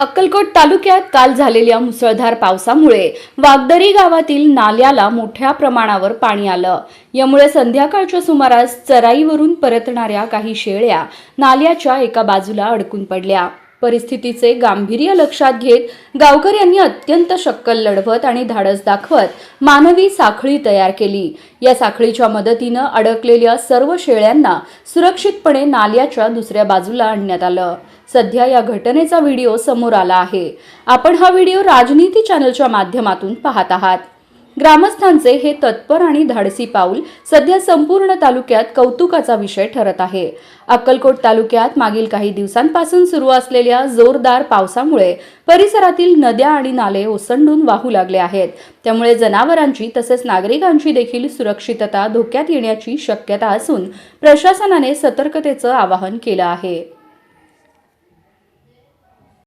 अक्कलकोट तालुक्यात काल झालेल्या मुसळधार पावसामुळे वागदरी गावातील नाल्याला मोठ्या प्रमाणावर पाणी आलं. यामुळे संध्याकाळच्या सुमारास चराईवरून परतणाऱ्या काही शेळ्या नाल्याच्या एका बाजूला अडकून पडल्या. परिस्थितीचे गांभीर्य लक्षात घेत गावकऱ्यांनी अत्यंत शक्कल लढवत आणि धाडस दाखवत मानवी साखळी तयार केली. या साखळीच्या मदतीनं अडकलेल्या सर्व शेळ्यांना सुरक्षितपणे नाल्याच्या दुसऱ्या बाजूला आणण्यात आलं. सध्या या घटनेचा व्हिडिओ समोर आला आहे. आपण हा व्हिडिओ राजनीती चॅनलच्या माध्यमातून पाहत आहात. ग्रामस्थांचे हे तत्पर आणि धाडसी पाऊल सध्या संपूर्ण तालुक्यात कौतुकाचा विषय ठरत आहे. अक्कलकोट तालुक्यात मागील काही दिवसांपासून सुरू असलेल्या जोरदार पावसामुळे परिसरातील नद्या आणि नाले ओसंडून वाहू लागले आहेत. त्यामुळे जनावरांची तसेच नागरिकांची देखील सुरक्षितता धोक्यात येण्याची शक्यता असून प्रशासनाने सतर्कतेचं आवाहन केलं आहे.